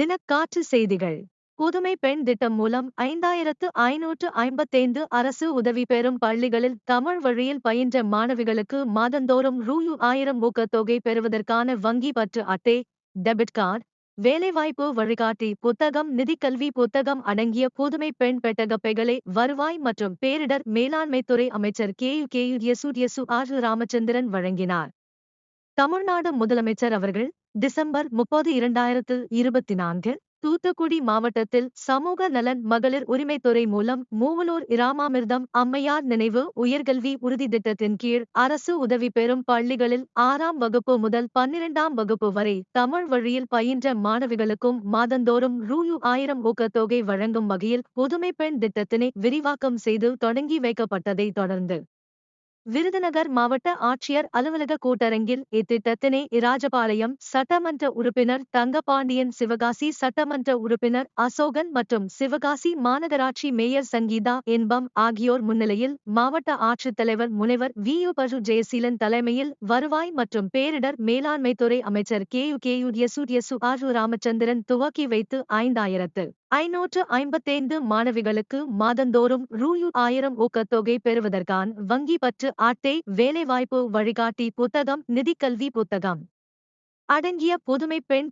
தினக்காற்று செய்திகள். புதுமை பெண் திட்டம் மூலம் ஐந்தாயிரத்து ஐநூற்று ஐம்பத்தைந்து அரசு உதவி பெறும் பள்ளிகளில் தமிழ் வழியில் பயின்ற மாணவிகளுக்கு மாதந்தோறும் ரூ ஆயிரம் ஊக்கத்தொகை பெறுவதற்கான வங்கி பற்று அட்டை டெபிட் கார்டு வேலைவாய்ப்பு வழிகாட்டி புத்தகம் நிதிக்கல்வி புத்தகம் அடங்கிய புதுமை பெண் பெட்டகப்பைகளை வருவாய் மற்றும் பேரிடர் மேலாண்மைத்துறை அமைச்சர் கே. யு. கே. யு. யசு. யசு. ஆர். ராமச்சந்திரன் வழங்கினார். தமிழ்நாடு முதலமைச்சர் அவர்கள் டிசம்பர் முப்பது இரண்டாயிரத்து இருபத்தி நான்கு தூத்துக்குடி மாவட்டத்தில் சமூக நலன் மகளிர் உரிமைத்துறை மூலம் மூவலூர் இராமாமிர்தம் அம்மையார் நினைவு உயர்கல்வி உறுதி திட்டத்தின் கீழ் அரசு உதவி பெறும் பள்ளிகளில் ஆறாம் வகுப்பு முதல் பன்னிரண்டாம் வகுப்பு வரை தமிழ் வழியில் பயின்ற மாணவிகளுக்கும் மாதந்தோறும் ரூ ஆயிரம் ஊக்கத்தொகை வழங்கும் வகையில் புதுமை பெண் திட்டத்தினை விரிவாக்கம் செய்து தொடங்கி வைக்கப்பட்டதை தொடர்ந்து விருதுநகர் மாவட்ட ஆட்சியர் அலுவலக கூட்டரங்கில் இத்திட்டத்தினை இராஜபாளையம் சட்டமன்ற உறுப்பினர் தங்கபாண்டியன் சிவகாசி சட்டமன்ற உறுப்பினர் அசோகன் மற்றும் சிவகாசி மாநகராட்சி மேயர் சங்கீதா என்பம் ஆகியோர் முன்னிலையில் மாவட்ட ஆட்சித்தலைவர் முனைவர் வி யு பசு ஜெயசீலன் தலைமையில் வருவாய் மற்றும் பேரிடர் மேலாண்மைத்துறை அமைச்சர் கே யு கே யு யசு யசு ஆர் ராமச்சந்திரன் துவக்கி வைத்து ஐந்தாயிரத்து ஐநூற்று ஐம்பத்தைந்து மாணவிகளுக்கு மாதந்தோறும் ரூ ஆயிரம் ஊக்கத்தொகை பெறுவதற்கான் வங்கி பற்று அட்டை வேலைவாய்ப்பு வழிகாட்டி புத்தகம் நிதிக்கல்வி புத்தகம். அடங்கிய புதுமை பெண்